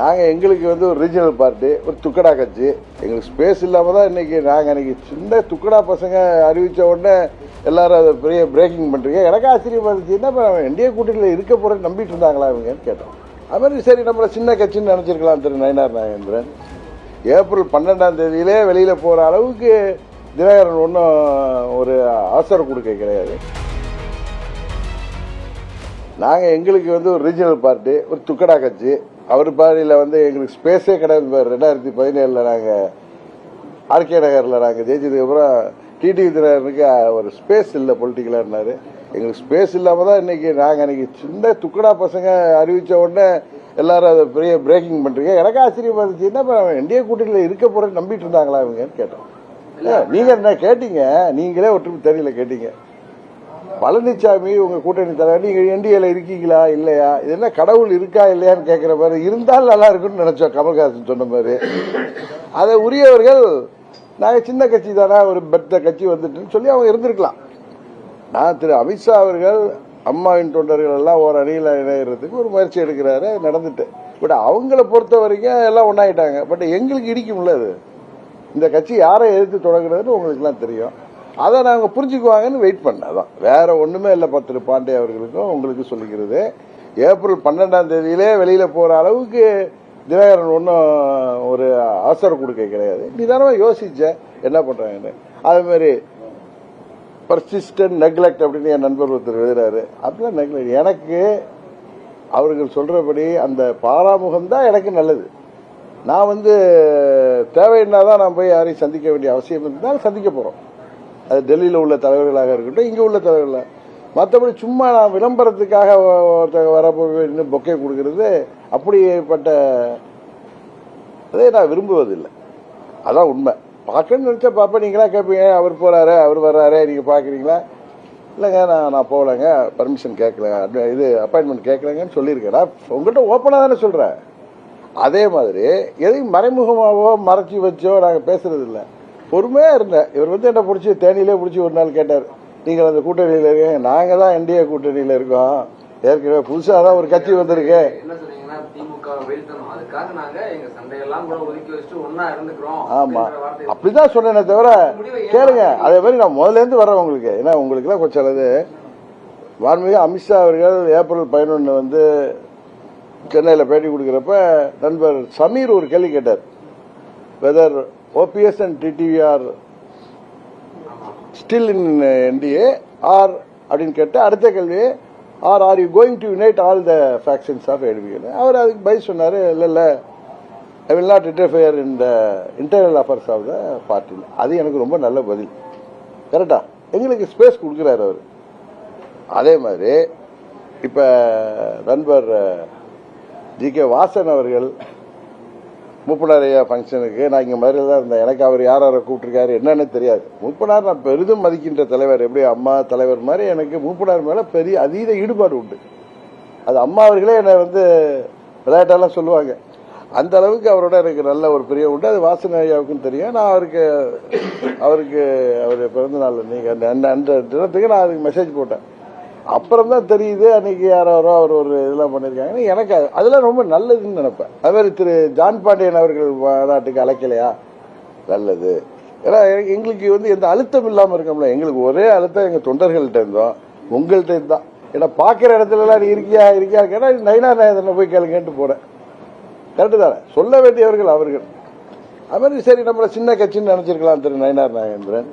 நாங்கள் எங்களுக்கு வந்து ஒரு ரீஜனல் பார்ட்டி ஒரு துக்கடா கட்சி. எங்களுக்கு ஸ்பேஸ் இல்லாமல் தான் இன்றைக்கி நாங்கள் இன்றைக்கி சின்ன துக்கடா பசங்க அறிவித்த உடனே எல்லாரும் அதை பெரிய பிரேக்கிங் பண்ணுறீங்க எனக்கு ஆச்சரியமாக இருந்துச்சு என்ன பண்ண என்டிஏ கூட்டணியில் இருக்க போகிற நம்பிட்டு இருந்தாங்களா இவங்கன்னு கேட்டோம். அது மாதிரி சரி நம்மளை சின்ன கட்சின்னு நினச்சிருக்கலாம் திரு நயனார் நாகேந்திரன். ஏப்ரல் பன்னெண்டாம் தேதியிலே வெளியில் போகிற அளவுக்கு தினகரன் ஒன்றும் ஒரு அவசர கொடுக்க கிடையாது. நாங்கள் எங்களுக்கு வந்து ஒரு ரீஜனல் பார்ட்டி ஒரு துக்கடா கட்சி. அவர் பாடியில் வந்து எங்களுக்கு ஸ்பேஸே கிடையாது பாரு. ரெண்டாயிரத்தி பதினேழில் நாங்கள் ஆர்கே நகரில் நாங்கள் ஜெயிச்சதுக்கப்புறம் டிடிவி தினகரனுக்கு ஒரு ஸ்பேஸ் இல்லை பொலிட்டிக்கலாக இருந்தார். எங்களுக்கு ஸ்பேஸ் இல்லாமல் தான் இன்னைக்கு நாங்கள் இன்னைக்கு சின்ன துக்கடா பசங்க அறிவித்த உடனே எல்லாரும் அதை பெரிய பிரேக்கிங் பண்ணுறீங்க எனக்கு ஆச்சரியமா இருந்துச்சு. என்ன பண்ண என்டிஏ கூட்டணியில் இருக்க போகிற நம்பிட்டு இருந்தாங்களா இவங்கன்னு கேட்டோம். நீங்கள் என்ன கேட்டீங்க? நீங்களே ஒற்றுமை தெரியல கேட்டீங்க. பழனிசாமி உங்க கூட்டணி தலைவர் நீங்க என்டிஏல இருக்கீங்களா? இல்லையா? இதெல்லாம் கடவுள் இருக்கா இல்லையான்னு கேட்கிற மாதிரி இருந்தால் நல்லா இருக்கும்னு நினைச்சோம் கமல்ஹாசன் சொன்ன மாதிரி. அதை உரியவர்கள் நாங்கள் சின்ன கட்சி தானே ஒரு பெத்த கட்சி வந்துட்டுன்னு சொல்லி அவங்க இருந்திருக்கலாம். நான் திரு அமித்ஷா அவர்கள் அம்மாவின் தொண்டர்கள் எல்லாம் ஒரு அணியில் இணையறதுக்கு ஒரு முயற்சி எடுக்கிறாரு நடந்துட்டு. பட் அவங்கள பொறுத்த வரைக்கும் எல்லாம் ஒன்றாயிட்டாங்க பட் எங்களுக்கு இடிக்கும்ல அது. இந்த கட்சி யாரை எதிர்த்து தொடங்குறதுன்னு உங்களுக்குலாம் தெரியும். அதை நாங்கள் புரிஞ்சுக்குவாங்கன்னு வெயிட் பண்ண அதான். வேற ஒன்றுமே இல்லை திரு பாண்டே அவர்களுக்கும் உங்களுக்கு சொல்லிக்கிறது. ஏப்ரல் பன்னெண்டாம் தேதியிலே வெளியில் போகிற அளவுக்கு தினகரன் ஒன்றும் ஒரு அவசர கொடுக்க கிடையாது. நிதானமாக யோசிச்சேன் என்ன பண்ணுறாங்கன்னு அது மாதிரி பர்சிஸ்டன்ட் நெக்லெக்ட் அப்படின்னு என் நண்பர் ஒருத்தர் எழுதுறாரு. அப்படிலாம் நெக்லெக்ட் எனக்கு அவர்கள் சொல்கிறபடி அந்த பாராமுகம் தான் எனக்கு நல்லது. நான் வந்து தேவைன்னா தான் நான் போய் யாரையும் சந்திக்க வேண்டிய அவசியம் இருந்தால் சந்திக்க போகிறோம் அது டெல்லியில் உள்ள தலைவர்களாக இருக்கட்டும் இங்கே உள்ள தலைவர்களாக. மற்றபடி சும்மா நான் விளம்பரத்துக்காக ஒருத்தர் வரப்போ பொக்கே கொடுக்கறது அப்படிப்பட்ட அதை நான் விரும்புவதில்லை. அதான் உண்மை. பார்க்கணும்னு நினச்சா பார்ப்பேன். நீங்களா கேட்பீங்க அவர் போகிறாரு அவர் வர்றாரு நீங்கள் பார்க்குறீங்களா? இல்லைங்க நான் நான் போகலைங்க. பர்மிஷன் கேட்கல. அப்படி இது அப்பாயின்மெண்ட் கேட்கலங்கன்னு சொல்லியிருக்கேன். நான் உங்கள்கிட்ட ஓப்பனாக தானே சொல்கிறேன் அதே மாதிரி எதையும் மறைமுகமாகவோ மறைச்சி வச்சோ நாங்கள் பேசுகிறதில்ல பொறுமையாக இருந்தேன். இவர் வந்து என்ன பிடிச்சி தேனியிலே பிடிச்சி ஒரு நாள் கேட்டார் நீங்கள் அந்த கூட்டணியில் இருக்கீங்க. நாங்கள் தான் என்டிஏ கூட்டணியில் இருக்கோம். ஏற்கனவே புதுசாக தான் ஒரு கட்சி வந்திருக்கு. ஆமா. அப்படிதான் சொன்னேனே தவிர கேளுங்க. அதே மாதிரி நான் முதல்ல இருந்து உங்களுக்கு. ஏன்னா உங்களுக்குலாம் கொஞ்சம் அல்லது வான்மிகு அமித்ஷா அவர்கள் ஏப்ரல் பதினொன்று வந்து சென்னையில் பேட்டி கொடுக்குறப்ப நண்பர் சமீர் ஒரு கேள்வி கேட்டார். Whether and and TTVR still in uh, NDA are அப்படின்னு கேட்டு அடுத்த கேள்வி are are you going to unite all the factions of எடுவிகன் அவர் அதுக்கு பதில் சொன்னார் இல்லை இல்லை. I will not interfere in the internal affairs of the party அது எனக்கு ரொம்ப நல்ல பதில். கரெக்டா எங்களுக்கு ஸ்பேஸ் கொடுக்குறாரு அவர். அதே மாதிரி இப்போ நண்பர் ஜி கே வாசன் அவர்கள் மூப்பனாரையா ஃபங்க்ஷனுக்கு நான் இங்கே மதுரையில் தான் இருந்தேன். எனக்கு அவர் யார் யாரை கூப்பிட்டுருக்காரு என்னன்னு தெரியாது. மூப்பனார் நான் பெரிதும் மதிக்கின்ற தலைவர். எப்படி அம்மா தலைவர் மாதிரி எனக்கு மூப்பனார் மேலே பெரிய அதீத ஈடுபாடு உண்டு. அது அம்மா அவர்களே என்னை வந்து விளையாட்டெல்லாம் சொல்லுவாங்க. அந்த அளவுக்கு அவரோட எனக்கு நல்ல ஒரு பிரிய உண்டு. அது வாசன ஐயாவுக்கும் தெரியும். நான் அவருக்கு அவருக்கு அவர் பிறந்த நாள் நீங்கள் அந்த அந்த அந்த தினத்துக்கு நான் அதுக்கு மெசேஜ் போட்டேன். அப்புறம் தான் தெரியுது அன்னைக்கு யாரோ அவர் ஒரு இதெல்லாம் பண்ணியிருக்காங்கன்னு எனக்கு அது- அதெல்லாம் ரொம்ப நல்லதுன்னு நினைப்பேன். அது மாதிரி திரு ஜான் பாண்டியன் அவர்கள் மாநாட்டுக்கு அழைக்கலையா? நல்லது. ஏன்னா எங்களுக்கு வந்து எந்த அழுத்தம் இல்லாமல் இருக்கோம்ல. எங்களுக்கு ஒரே அழுத்தம் எங்கள் தொண்டர்கள்ட்ட இருந்தோம். உங்கள்கிட்ட இருந்தான் ஏன்னா பார்க்குற இடத்துலலாம் நீ இருக்கியா இருக்கியா கேட்டால் நைனா நாயதனை போய் கேளுங்கன்ட்டு போகிறேன் கரெக்டு தானே? சொல்ல வேண்டியவர்கள் அவர்கள். அது மாதிரி சரி நம்மளை சின்ன கட்சின்னு நினச்சிருக்கலாம் திரு நயனார் நாகேந்திரன்